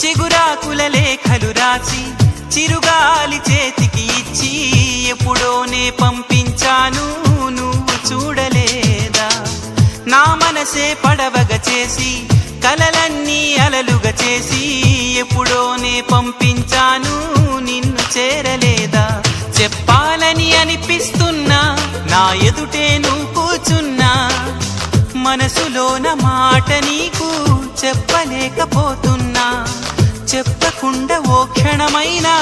చిగురాకుల లేఖలు రాసి చిరుగాలి చేతికి ఇచ్చి ఎప్పుడోనే పంపించాను నువ్వు చూడలేదా? నా మనసే పడవగ చేసి కలలన్నీ అలలుగా చేసి ఎప్పుడోనే పంపించాను నిన్ను చేరలేదా? చెప్పాలని అనిపిస్తున్నా నా ఎదుటే నువ్వు కూచున్నా మనసులోన మాట నీకు చెప్పలేకపోతున్నా. చెప్పకుండా ఓ క్షణమైనా